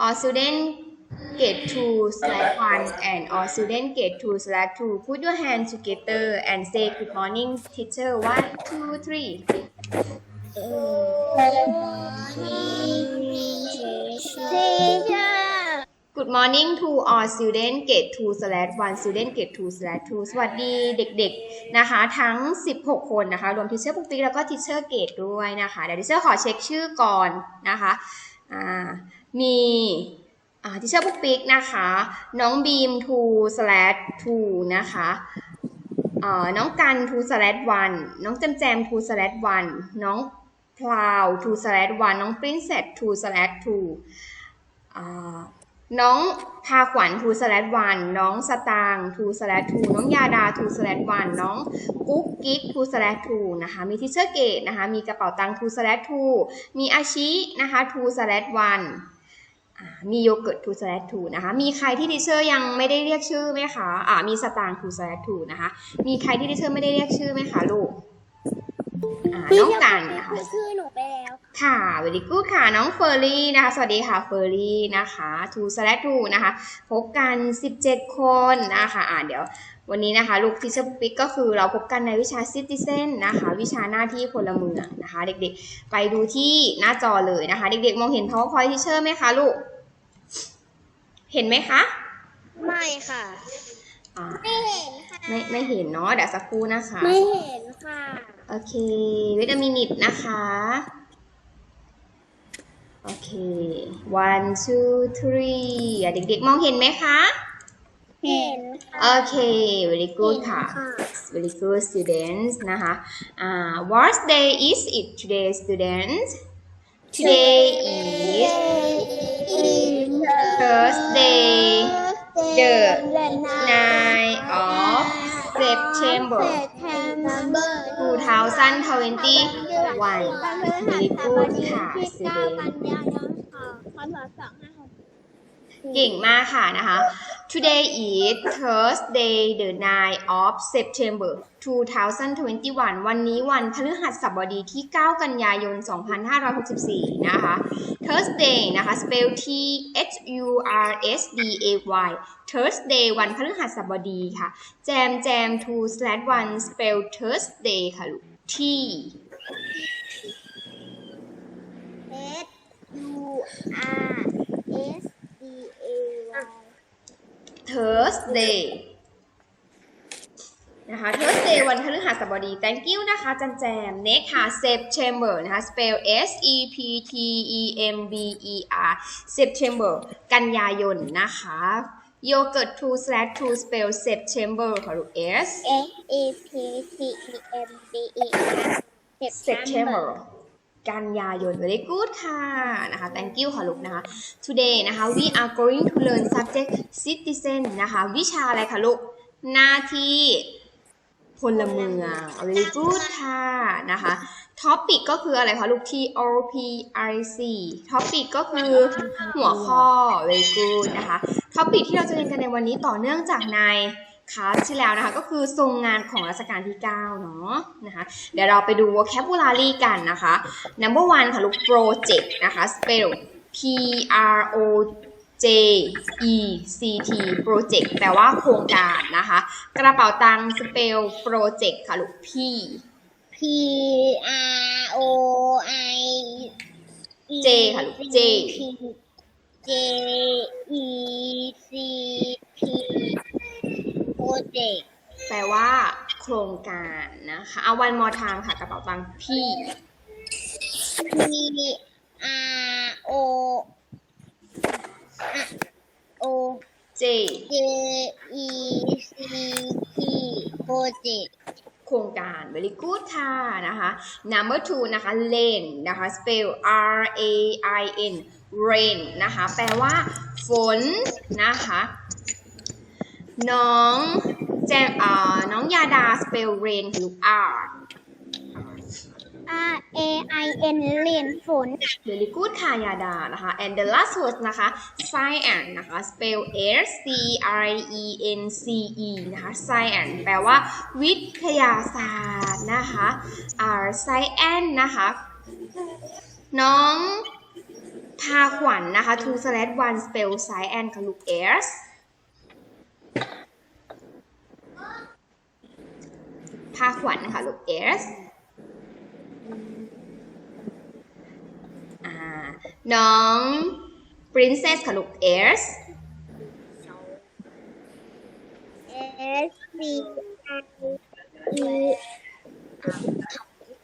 all student grade 2 slash 1 and all student grade 2 slash 2 put your hands together and say good morning teacher one two three Good morning to all student grade 2 slash 1 student grade 2 slash 2 สวัสดีเด็กๆนะคะทั้ง 16 คนนะคะ รวมทิเชอร์ปุ๊กปิ๊กแล้วก็ทิเชอร์เกตด้วยนะคะ เดี๋ยวทิเชอร์ขอเช็คชื่อก่อนนะคะอ่า มีอ่าทิเชอร์ปุ๊กปิ๊กนะคะ น้องบีม2 slash 2นะคะน้องกัน2 slash 1น้องแจมแจม2 slash 1น้องพลาว2 slash 1น้องปรินเซส2 slash 2อ่าน้องพาขวัญทูสแลดวันน้องสตางทูสแลดทูน้องยาดาทูสแลดวันน้องกุ๊กกิ๊กทูสแลดทูนะคะมีทิเชอร์เกตนะคะมีกระเป๋าตังทูสแลดทูมีอาชินะคะทูสแลดวัน มีโยเกิร์ตทูสแลดทูนะคะ มีใครที่ทิเชอร์ยังไม่ได้เรียกชื่อไหมคะอ่ามีสตางทูสแลดทูนะคะ มีใครที่ทิเชอร์ไม่ได้เรียกชื่อไหมคะลูกอ่าน้องกันนะคะชื่อหนูไปแล้วค่ะ very good ค่ะน้องเฟอร์รี่นะคะ สวัสดีค่ะเฟอร์รี่นะคะทูสแลทูนะคะ พบกัน 17 คนนะคะอ่าเดี๋ยววันนี้นะคะลูกทิชปิกก็คือเราพบกันในวิชา Citizen นะคะ วิชาหน้าที่พลเมืองนะคะ เด็กๆ ไปดูที่หน้าจอเลยนะคะ เด็กๆ มองเห็น PowerPoint Teacher ไหมคะลูก เห็นไหมคะ ไม่ค่ะ อ่าไม่เห็นค่ะ ไม่ไม่เห็นเนาะเดี๋ยวสักครู่นะคะ ไม่เห็นค่ะ โอเค วิตามินิตนะคะ โอเค one two three อะเด็กๆ มองเห็นไหมคะ เห็นค่ะ โอเค very good ค่ะ very good students นะคะ อ่า what day is it today students today is Thursday the 9 of September 2021 very good ค่ะ students เก่งมากค่ะนะคะ Today is Thursday the 9 of September 2021 วันนี้วันพฤหัสบดีที่ 9 กันยายน 2564 นะคะ Thursday นะคะ spell T H U R S D A Y Thursday วันพฤหัสบดีค่ะ แจมแจม two slash one spell Thursday ค่ะลูก T S U R S Thursday นะคะ Thursday วันพฤหัสบดี thank you นะคะจันแจม next ค่ะ September นะคะ spell S E P T E M B E R September กันยายนนะคะ yogurt two slash two spell September ค่ะลูก S S E P T E M B E R September กันยายน very good ค่ะนะคะ thank you ค่ะลูกนะคะ today นะคะ we are going to learn subject citizen นะคะ วิชาอะไรคะลูก หน้าที่พลเมือง very good ค่ะนะคะ topic ก็คืออะไรคะลูก T O P I C topic ก็คือหัวข้อ very good นะคะ topic ที่เราจะเรียนกันในวันนี้ต่อเนื่องจากใน คลาสที่แล้วนะคะ ก็คือทรงงานของรัชกาลที่ 9 เนาะนะคะ เดี๋ยวเราไปดู vocabulary กันนะคะ number one ค่ะ ลูก project นะคะ spell P R O J E C T project แปลว่าโครงการนะคะ กระเป๋าตังค์ spell project ค่ะ ลูก P P R O I J ค่ะ ลูก J J E C P project แปลว่า โครงการนะคะเอาวันมอทามค่ะกระเป๋าตังค์ P P R O O J J E C T project โครงการ very good ค่ะนะคะ number two นะคะ rain นะคะ spell R A I N rain นะคะ แปลว่า ฝนนะคะ น้องแจมอ่าน้องยาดา spell rain คือ R R A I N เรียนฝน very good ค่ะยาดานะคะ and the last word นะคะ science นะคะ spell S C I E N C E นะคะ science แปลว่าวิทยาศาสตร์นะคะ R science นะคะ น้องพาขวัญนะคะ two slash one spell side and ค่ะลูก airs พาขวัญนะคะลูก airs อ่าน้อง princess ค่ะลูก airs S C I E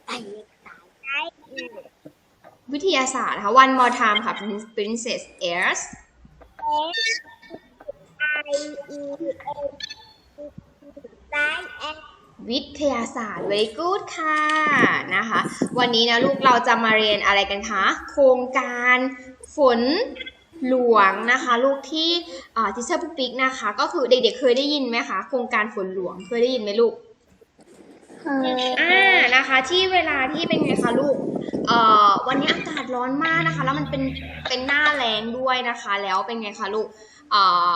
ไอ้ไอ้วิทยาศาสตร์นะคะ one more time ค่ะ princess airs S I E N ไอ้แอน วิทยาศาสตร์ very good ค่ะนะคะ วันนี้นะลูกเราจะมาเรียนอะไรกันคะ โครงการฝนหลวงนะคะ ลูกที่ทิเชอร์ปุ๊กปิ๊กนะคะ ก็คือเด็กๆเคยได้ยินไหมคะ โครงการฝนหลวงเคยได้ยินไหมลูกอ่านะคะที่เวลาที่เป็นไงคะลูกเอ่อวันนี้อากาศร้อนมากนะคะ แล้วมันเป็นเป็นหน้าแรงด้วยนะคะ แล้วเป็นไงคะลูกเอ่อ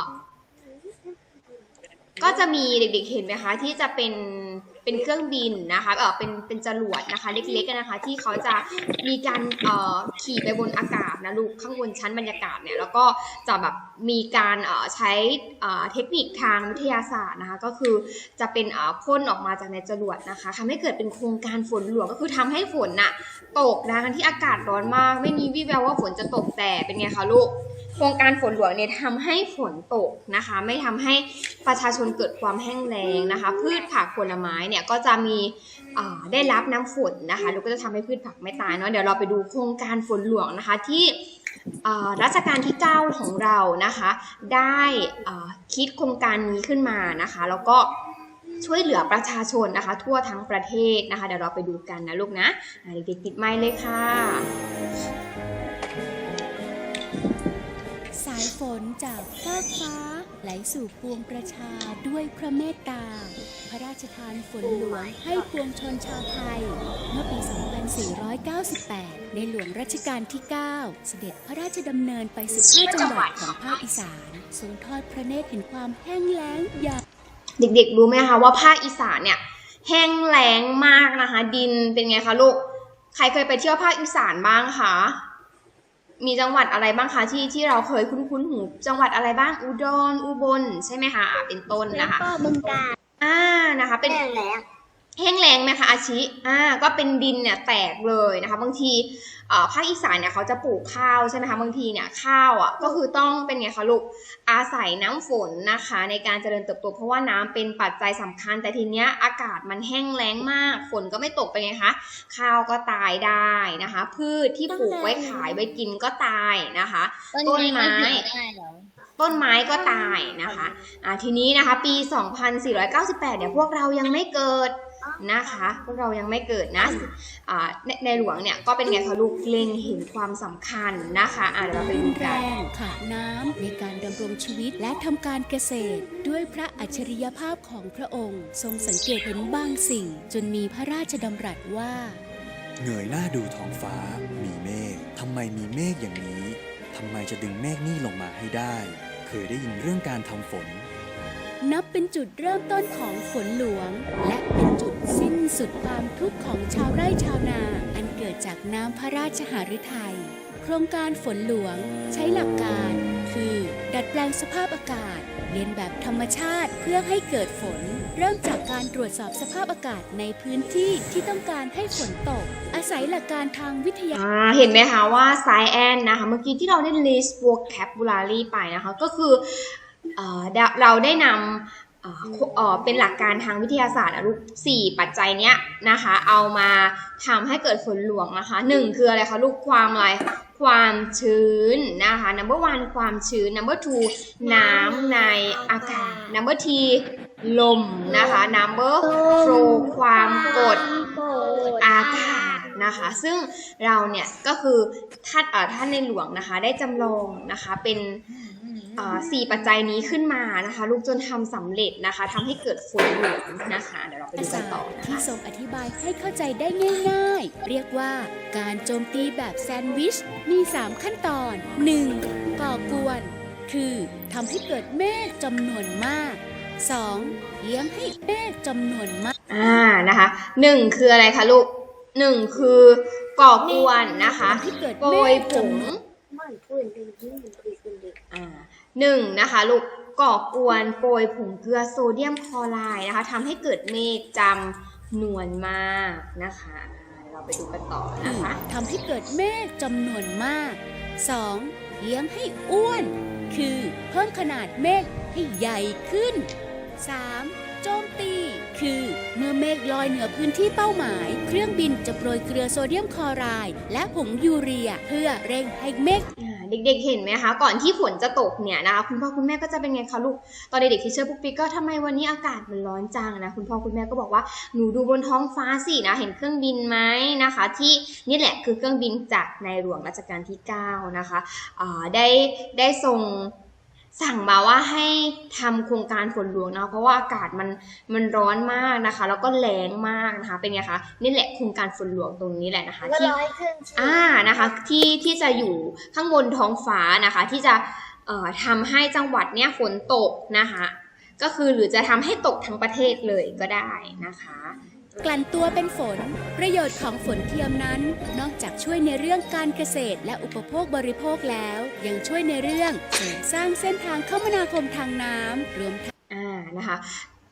ก็จะมีเด็กๆเห็นไหมคะ ที่จะเป็นเป็นเครื่องบินนะคะเออเป็นเป็นจรวดนะคะเล็กๆนะคะ ที่เขาจะมีการเอ่อขี่ไปบนอากาศนะลูกข้างบนชั้นบรรยากาศเนี่ยแล้วก็จะแบบมีการเอ่อใช้เอ่อเทคนิคทางวิทยาศาสตร์นะคะ ก็คือจะเป็นเอ่อพ่นออกมาจากในจรวดนะคะทำให้เกิดเป็นโครงการฝนหลวงก็คือทำให้ฝนน่ะตกนะทั้งที่อากาศร้อนมาก ไม่มีวี่แววว่าฝนจะตกแต่เป็นไงคะลูก โครงการฝนหลวงเนี่ยทำให้ฝนตกนะคะ ไม่ทำให้ประชาชนเกิดความแห้งแล้งนะคะ พืชผักผลไม้เนี่ยก็จะมีได้รับน้ำฝนนะคะแล้วก็จะทำให้พืชผักไม่ตายเนาะเดี๋ยวเราไปดูโครงการฝนหลวงนะคะที่รัชกาลที่ 9 ของเรานะคะ ได้คิดโครงการนี้ขึ้นมานะคะ แล้วก็ช่วยเหลือประชาชนนะคะ ทั่วทั้งประเทศนะคะ เดี๋ยวเราไปดูกันนะลูกนะอ่าเด็กๆติดไม้เลยค่ะายฝนจากฟากฟ้า ไหลสู่ปวงประชาด้วยพระเมตตา พระราชทานฝนหลวงให้ปวงชนชาวไทย เมื่อปี 2498 ในหลวงรัชกาลที่ 9 เสด็จพระราชดำเนินไป15จังหวัดของภาคอีสานทรงทอดพระเนตรเห็นความแห้งแล้งอย่างเด็กๆรู้ไหมคะว่าภาคอีสานเนี่ยแห้งแล้งมากนะคะ ดินเป็นไงคะลูก ใครเคยไปเที่ยวภาคอีสานบ้างคะ มีจังหวัดอะไรบ้างคะที่ที่เราเคยคุ้นๆหู จังหวัดอะไรบ้างอุดรอุบลใช่ไหมคะอะเป็นต้นแล้วนะคะก็บึงกาฬอ่านะคะ เป็นแม่แหละ แห้งแล้งไหมคะอาชิอ่าก็เป็นดินเนี่ยแตกเลยนะคะ บางทีภาคอีสานเนี่ยเขาจะปลูกข้าวใช่ไหมคะบางทีเนี่ยข้าวอะก็คือต้องเป็นไงคะลูกอาศัยน้ำฝนนะคะ ในการเจริญเติบโตเพราะว่าน้ำเป็นปัจจัยสำคัญ แต่ทีเนี้ยอากาศมันแห้งแล้งมาก ฝนก็ไม่ตกไปไงคะข้าวก็ตายได้นะคะ พืชที่ปลูกไว้ขายไว้กินก็ตายนะคะ ต้นไม้ต้นไม้ก็ตายนะคะอ่าทีนี้นะคะ ปี 2498 เนี่ยพวกเรายังไม่เกิด นะคะพวกเรายังไม่เกิดนะอ่าในในหลวงเนี่ยก็เป็นไงคะลูกเล็งเห็นความสำคัญนะคะอ่าเดี๋ยวเราไปดูแรกันงขาดน้ำในการดำรงชีวิตและทำการเกษตร ด้วยพระอัจฉริยภาพของพระองค์ ทรงสังเกตเห็นบางสิ่ง จนมีพระราชดำรัสว่าเงยหน้าดูท้องฟ้า มีเมฆทำไมมีเมฆอย่างนี้ทำไมจะดึงเมฆนี่ลงมาให้ได้ เคยได้ยินเรื่องการทำฝน นับเป็นจุดเริ่มต้นของฝนหลวง และเป็นจุดสิ้นสุดความทุกข์ของชาวไร่ชาวนา อันเกิดจากน้ำพระราชหฤทัยโครงการฝนหลวงใช้หลักการ คือ ดัดแปลงสภาพอากาศเรียนแบบธรรมชาติเพื่อให้เกิดฝน เริ่มจากการตรวจสอบสภาพอากาศในพื้นที่ที่ต้องการให้ฝนตก อาศัยหลักการทางวิทยาอ่าเห็นไหมคะว่า science นะคะ เมื่อกี้ที่เราได้ list vocabulary ไปนะคะ ก็คือ เเราได้นำเเป็นหลักการทางวิทยาศาสตร์ลูกสี่ปัจจัยเนี้ยนะคะ เอามาทำให้เกิดฝนหลวงนะคะหนึ่งคืออะไรคะลูกความอะไรความชื้นนะคะ number one ความชื้น number two น้ำในอากาศ number three ลมนะคะ number flow ความกดอากาศนะคะ ซึ่งเราเนี่ยก็คือท่านเอ่อท่านในหลวงนะคะได้จำลองนะคะเป็น สี่ปัจจัยนี้ขึ้นมานะคะลูกจนทำสำเร็จนะคะทำให้เกิดฝนหลวงนะคะ เดี๋ยวเราไปดูกันต่อนะที่คะทรงอธิบายให้เข้าใจได้ง่าย ๆ เรียกว่าการโจมตีแบบแซนด์วิช มี 3 ขั้นตอน 1. ก่อกวน คือทำให้เกิดเมฆจำนวนมาก 2. เลี้ยงให้เมฆจำนวนมากอ่านะคะหนึ่งคืออะไรคะลูกหนึ่งคือก่อกวนนะคะที่เกิดโปรเมยฆผง หนึ่งนะคะลูกก่อกวนโปรยผงเกลือโซเดียมคลอไรด์นะคะทำให้เกิดเมฆจำนวนมากนะคะเเราไปดูกันต่อนะคะ ทำให้เกิดเมฆจำนวนมาก 2. เลี้ยงให้อ้วน คือเพิ่มขนาดเมฆให้ใหญ่ขึ้น 3. โจมตี คือเมื่อเมฆลอยเหนือพื้นที่เป้าหมาย เครื่องบินจะโปรยเกลือโซเดียมคลอไรด์และผงยูเรีย เพื่อเร่งให้เมฆ เด็กๆเห็นไหมคะ ก่อนที่ฝนจะตกเนี่ยนะคะคุณพ่อคุณแม่ก็จะเป็นไงคะลูก ตอนเด็กๆที่เชื่อปุ๊กปิ๊กก็ทำไมวันนี้อากาศมันร้อนจังนะคุณพ่อคุณแม่ก็บอกว่าหนูดูบนท้องฟ้าสินะเห็นเครื่องบินไหมนะคะ ที่นี่แหละคือเครื่องบินจากในหลวงรัชกาลที่9นะคะอ่าได้ได้ส่ง สั่งมาว่าให้ทำโครงการฝนหลวงนะเพราะว่าอากาศมันมันร้อนมากนะคะ แล้วก็แรงมากนะคะ เป็นไงคะนี่แหละโครงการฝนหลวงตรงนี้แหละนะคะก็ที่ร้อยขึ้นสิอ่านะคะที่ที่จะอยู่ข้างบนท้องฟ้านะคะ ที่จะเอ่อทำให้จังหวัดเนี้ยฝนตกนะคะ ก็คือหรือจะทำให้ตกทั้งประเทศเลยก็ได้นะคะ กลั่นตัวเป็นฝน ประโยชน์ของฝนเทียมนั้น นอกจากช่วยในเรื่องการเกษตรและอุปโภคบริโภคแล้ว ยังช่วยในเรื่องเสริมสร้างเส้นทางคมนาคมทางน้ำรวมทั้งอ่านะคะ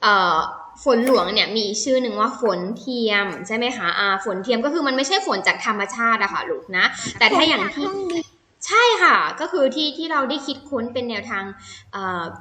เอ่อฝนหลวงเนี่ยมีอีกชื่อหนึ่งว่าฝนเทียมใช่ไหมคะอ่าฝนเทียมก็คือมันไม่ใช่ฝนจากธรรมชาติอะค่ะลูกนะ แต่ถ้าอย่างที่ ใช่ค่ะ ก็คือที่ที่เราได้คิดค้นเป็นแนวทาง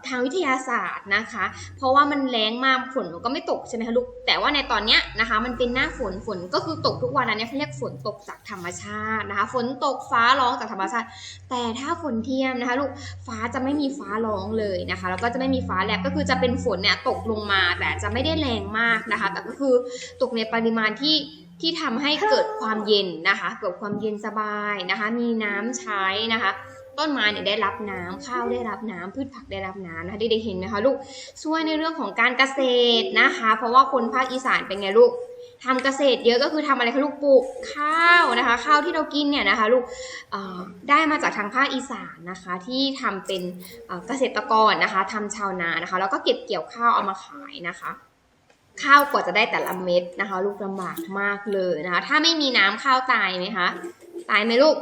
ทางวิทยาศาสตร์นะคะ เพราะว่ามันแรงมากฝนมันก็ไม่ตกใช่ไหมคะลูก แต่ว่าในตอนเนี้ยนะคะ มันเป็นหน้าฝนฝนก็คือตกทุกวันอันเนี้ยเขาเรียกฝนตกจากธรรมชาตินะคะ ฝนตกฟ้าร้องจากธรรมชาติ แต่ถ้าฝนเทียมนะคะลูกฟ้าจะไม่มีฟ้าร้องเลยนะคะแล้วก็จะไม่มีฟ้าแลบก็คือจะเป็นฝนเนี่ยตกลงมาแต่จะไม่ได้แรงมากนะคะ แต่ก็คือตกในปริมาณที่ ที่ทำให้เกิดความเย็นนะคะเกิดความเย็นสบายนะคะ มีน้ำใช้นะคะ ต้นไม้เนี่ยได้รับน้ำข้าวได้รับน้ำพืชผักได้รับน้ำนะคะได้เห็นไหมคะลูกช่วยในเรื่องของการเกษตรนะคะ เพราะว่าคนภาคอีสานเป็นไงลูกทำเกษตรเยอะก็คือทำอะไรคะลูกปลูกข้าวนะคะ ข้าวที่เรากินเนี่ยนะคะลูกได้มาจากทางภาคอีสานนะคะที่ทำเป็นเอ่อเกษตรกรนะคะทำชาวนานะคะ แล้วก็เก็บเกี่ยวข้าวเอามาขายนะคะ ข้าวกว่าจะได้แต่ละเม็ดนะคะ ลูกลำบากมากเลยนะคะ ถ้าไม่มีน้ำข้าวตายไหมคะตายไหมลูก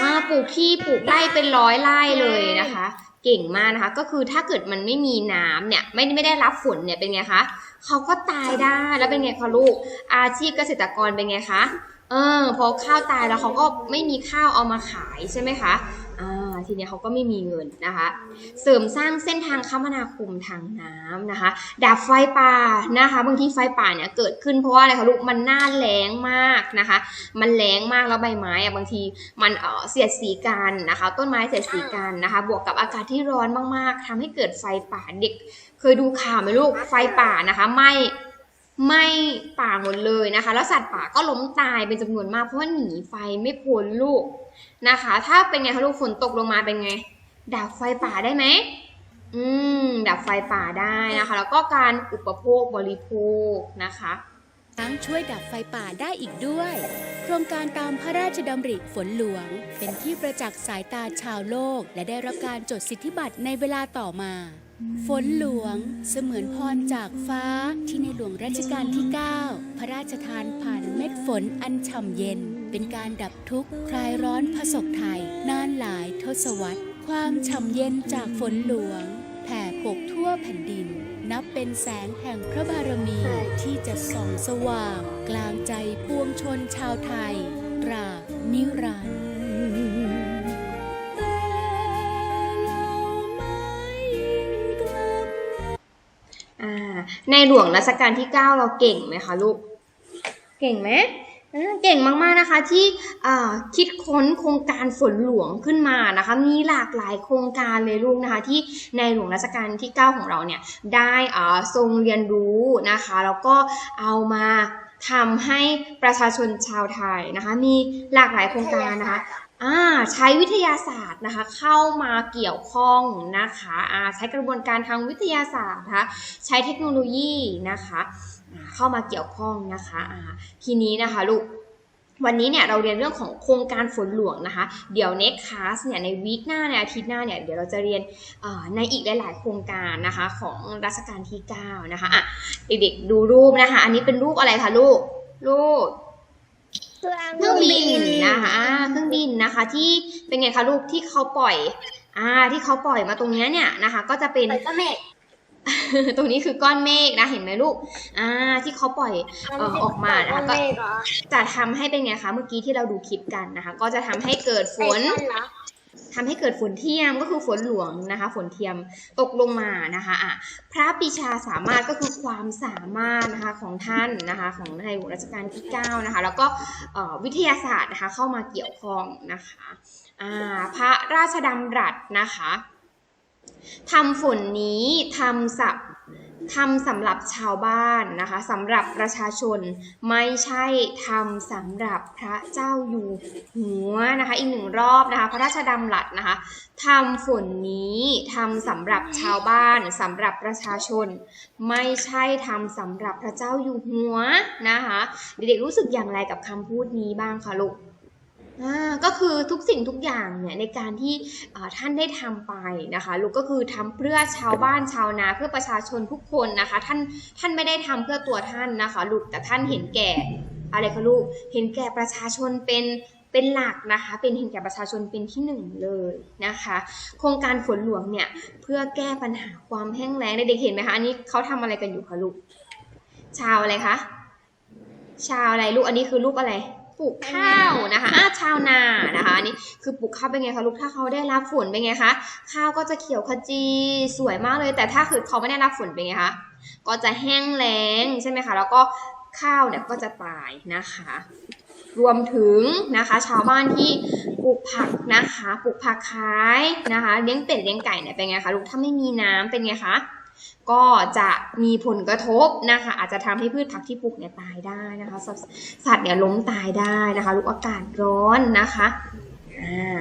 ว่าปลูกที่ปลูกไร่เป็นร้อยไร่เลยนะคะ เก่งมากนะคะ ก็คือถ้าเกิดมันไม่มีน้ำเนี่ยไม่ไม่ได้รับฝนเนี่ยเป็นไงคะเขาก็ตายได้แล้วเป็นไงคะลูก อาชีพเกษตรกรเป็นไงคะเออพอข้าวตายแล้วเขาก็ไม่มีข้าวเอามาขายใช่ไหมคะ อ่าทีเนี้ยเขาก็ไม่มีเงินนะคะ เสริมสร้างเส้นทางคมนาคมทางน้ำนะคะ ดับไฟป่านะคะบางทีไฟป่าเนี่ยเกิดขึ้นเพราะว่าอะไรคะลูกมันหน้าแรงมากนะคะ มันแรงมากแล้วใบไม้อะบางทีมันเออเสียดสีกันนะคะ ต้นไม้เสียดสีกันนะคะ บวกกับอากาศที่ร้อนมากๆทำให้เกิดไฟป่าเด็ก เคยดูข่าวไหมลูกไฟป่านะคะไหมไหม้ป่าหมดเลยนะคะ แล้วสัตว์ป่าก็ล้มตายเป็นจำนวนมากเพราะว่าหนีไฟไม่พ้นลูก นะคะ ถ้าเป็นไงคะลูกฝนตกลงมาเป็นไง ดับไฟป่าได้ไหมอืม ดับไฟป่าได้นะคะ แล้วก็การอุปโภคบริโภคนะคะทั้งช่วยดับไฟป่าได้อีกด้วย โครงการตามพระราชดำริฝนหลวง เป็นที่ประจักษ์สายตาชาวโลก และได้รับการจดสิทธิบัตรในเวลาต่อมา ฝนหลวง เสมือนพรจากฟ้าที่ในหลวงรัชกาลที่ 9 พระราชทานผ่านเม็ดฝนอันฉ่ำเย็น เป็นการดับทุกข์คลายร้อนผสกไทยนานหลายทศวรรษ ความฉ่ำเย็นจากฝนหลวงแผ่ปกทั่วแผ่นดิน นับเป็นแสงแห่งพระบารมีที่จะส่องสว่าง กลางใจปวงชนชาวไทย ตราบนิรันดร์อ่าในหลวงรัชกาลที่ 9 เราเก่งไหมคะลูก เก่งไหมอ่า เก่งมากๆนะคะที่คิดค้นโครงการฝนหลวงขึ้นมานะคะมีหลากหลายโครงการเลยลูกนะคะที่ในหลวงรัชกาลที่ 9 ของเราเนี่ยได้ทรงเรียนรู้นะคะแล้วก็เอามาทำให้ประชาชนชาวไทยนะคะมีหลากหลายโครงการนะคะใช้วิทยาศาสตร์นะคะเข้ามาเกี่ยวข้องนะคะใช้กระบวนการทางวิทยาศาสตร์นะคะใช้เทคโนโลยีนะคะ เข้ามาเกี่ยวข้องนะคะอ่าทีนี้นะคะลูกวันนี้เนี่ยเราเรียนเรื่องของโครงการฝนหลวงนะคะ เดี๋ยว next class เนี่ยในวีคหน้าในอาทิตย์หน้าเนี่ยเดี๋ยวเราจะเรียนในอีกหลาย ๆ โครงการนะคะของรัชกาลที่9นะคะอะเด็กๆดูรูปนะคะ อันนี้เป็นรูปอะไรคะลูกรูปเครื่องบินนะคะเครื่องบินนะคะที่เป็นไงคะลูกที่เขาปล่อยอ่าที่เขาปล่อยมาตรงนี้เนี่ยนะคะ ก็จะเป็นก็เมฆ ตรงนี้คือก้อนเมฆนะเห็นไหมลูก อ่า ที่เขาปล่อยเอ่อออกมานะคะก็เมฆเหรอจะทำให้เป็นไงคะ เมื่อกี้ที่เราดูคลิปกันนะคะ ก็จะทำให้เกิดฝนไต้เหรอทำให้เกิดฝนเทียมก็คือฝนหลวงนะคะ ฝนเทียมตกลงมานะคะอะพระปิชาสามารถก็คือความสามารถนะคะของท่านนะคะของในหลวงรัชกาลที่9นะคะแล้วก็เอ่อวิทยาศาสตร์นะคะเข้ามาเกี่ยวข้องนะคะอ่าพระราชดำรัสนะคะ ทำฝนนี้ทำสับทำสำหรับชาวบ้านนะคะสำหรับประชาชนไม่ใช่ทำสำหรับพระเจ้าอยู่หัวนะคะ อีกหนึ่งรอบนะคะ พระราชดำรัสนะคะทำฝนนี้ทำสำหรับชาวบ้านสำหรับประชาชน ไม่ใช่ทำสำหรับพระเจ้าอยู่หัวนะคะ เด็กๆรู้สึกอย่างไรกับคำพูดนี้บ้างคะลูก ก็คือทุกสิ่งทุกอย่างเนี่ยในการที่ท่านได้ทำไปนะคะลูกก็คือทำเพื่อชาวบ้านชาวนาเพื่อประชาชนทุกคนนะคะ ท่านท่านไม่ได้ทำเพื่อตัวท่านนะคะลูกแต่ท่านเห็นแก่อะไรคะลูกเห็นแก่ประชาชนเป็นเป็นหลักนะคะเป็นเห็นแก่ประชาชนเป็นที่หนึ่งเลยนะคะ โครงการฝนหลวงเนี่ยเพื่อแก้ปัญหาความแห้งแล้งเด็กๆเห็นไหมคะอันนี้เขาทำอะไรกันอยู่คะลูกชาวอะไรคะชาวอะไรลูกอันนี้คือลูกอะไร ปลูกข้าวนะคะอ่าชาวนานะคะอันนี้คือปลูกข้าวเป็นไงคะลูกถ้าเขาได้รับฝนเป็นไงคะข้าวก็จะเขียวขจีสวยมากเลย แต่ถ้าคือเขาไม่ได้รับฝนเป็นไงคะก็จะแห้งแล้งใช่ไหมคะแล้วก็ข้าวเนี่ยก็จะตายนะคะ รวมถึงนะคะ ชาวบ้านที่ปลูกผักนะคะปลูกผักขายนะคะ เลี้ยงเป็ดเลี้ยงไก่เนี่ยเป็นไงคะลูกถ้าไม่มีน้ำเป็นไงคะ ก็จะมีผลกระทบนะคะ อาจจะทำให้พืชผักที่ปลูกเนี่ยตายได้นะคะสัตว์สัตว์เนี่ยล้มตายได้นะคะลูกอากาศร้อนนะคะอ่า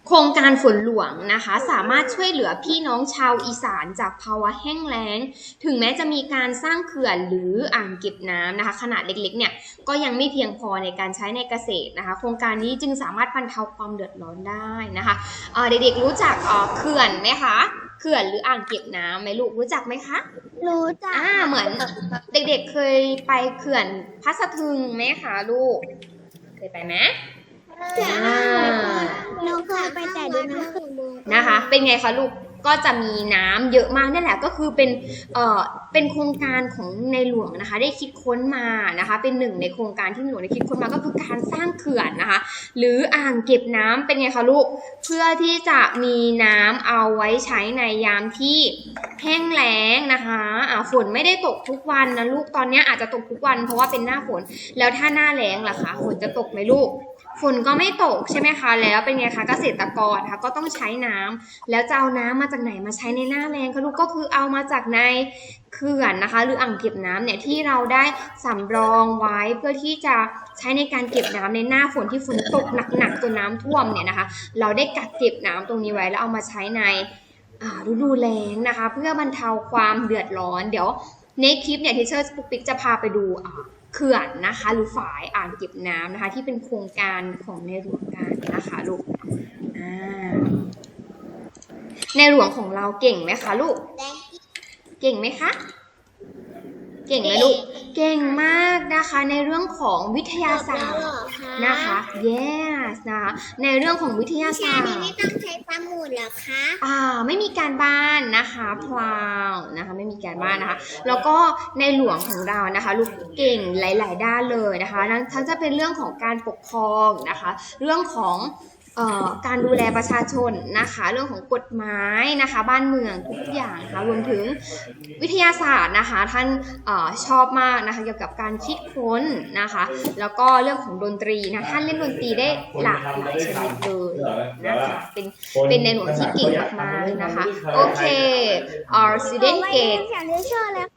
โครงการฝนหลวงนะคะ สามารถช่วยเหลือพี่น้องชาวอีสานจากภาวะแห้งแล้ง ถึงแม้จะมีการสร้างเขื่อนหรืออ่างเก็บน้ำนะคะ ขนาดเล็กๆเนี่ยก็ยังไม่เพียงพอในการใช้ในเกษตรนะคะ โครงการนี้จึงสามารถบรรเทาความเดือดร้อนได้นะคะเอ่อเด็กๆรู้จักเอ่อเขื่อนไหมคะเขื่อนหรืออ่างเก็บน้ำไหมลูกรู้จักไหมคะรู้จักอ่าเหมือน เด็กๆเคยไปเขื่อนพัสทึงไหมคะลูก เคยไปไหม จ้าอ่าหนูเคยไปแต่ดูน้ำขึ้นนะคะ เป็นไงคะลูก ก็จะมีน้ำเยอะมากนั่นแหละ ก็คือเป็น เอ่อ เป็นโครงการของในหลวงนะคะ ได้คิดค้นมานะคะ เป็นหนึ่งในโครงการที่หลวงได้คิดค้นมา ก็คือการสร้างเขื่อนนะคะ หรืออ่างเก็บน้ำเป็นไงคะลูก เพื่อที่จะมีน้ำเอาไว้ใช้ในยามที่แห้งแล้งนะคะอ่าฝนไม่ได้ตกทุกวันนะลูก ตอนนี้อาจจะตกทุกวันเพราะว่าเป็นหน้าฝน แล้วถ้าหน้าแล้งล่ะคะ ฝนจะตกไหมลูก ฝนก็ไม่ตกใช่ไหมคะ แล้วเป็นไงคะเกษตรกรคะก็ต้องใช้น้ำแล้วจะเอาน้ำมาจากไหนมาใช้ในหน้าแล้งคะลูกก็คือเอามาจากในเขื่อนนะคะ หรืออ่างเก็บน้ำเนี่ยที่เราได้สำรองไว้เพื่อที่จะใช้ในการเก็บน้ำในหน้าฝนที่ฝนตกหนักๆจนน้ำท่วมเนี่ยนะคะ เราได้กักเก็บน้ำตรงนี้ไว้แล้วเอามาใช้ในฤดูแล้งนะคะ เพื่อบรรเทาความเดือดร้อน เดี๋ยวในคลิปเนี่ยทีเชอร์ปุ๊กปิ๊กจะพาไปดูอ่า เขื่อนนะคะ หรือฝายอ่างเก็บน้ำนะคะ ที่เป็นโครงการของในหลวงการนะคะลูกในหลวงของเราเก่งไหมคะลูก เก่งไหมคะ เก่งไหมลูก เก่งมากนะคะในเรื่องของวิทยาศาสตร์ นะคะ yes นะคะ ในเรื่องของวิทยาวิชาศาสตนี้ร์ ไม่ต้องใช้สมุดเหรอคะ อ่า ไม่มีการบ้านนะคะพลาวนะคะ ไม่มีการบ้านนะคะ แล้วก็ในหลวงของเรานะคะ ลูกเก่งหลาย ๆ ด้านเลยนะคะ ทั้งทั้งจะเป็นเรื่องของการปกครองนะคะ เรื่องของเอ่อ การดูแลประชาชนนะคะ เรื่องของกฎหมายนะคะ บ้านเมืองทุกอย่างนะคะรวมถึงวิทยาศาสตร์นะคะ ท่านออชอบมากนะคะเกี่ยวกับการคิดค้นนะคะ แล้วก็เรื่องของดนตรีนะท่านเล่นดนตรีได้หลากหลายชนิดเลยนะคะเป็นเป็นในหลวงที่เก่งมากๆนะคะโอเค our student ไ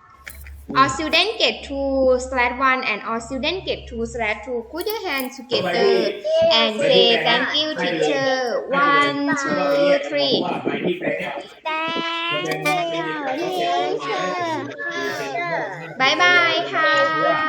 ม่ get ได้ฉันได้ชอบแล้ว our student get two slash one and our student get two slash two put your hands together and say thank you teacher one two three แต่เดียวที่เธอบายบายค่ะ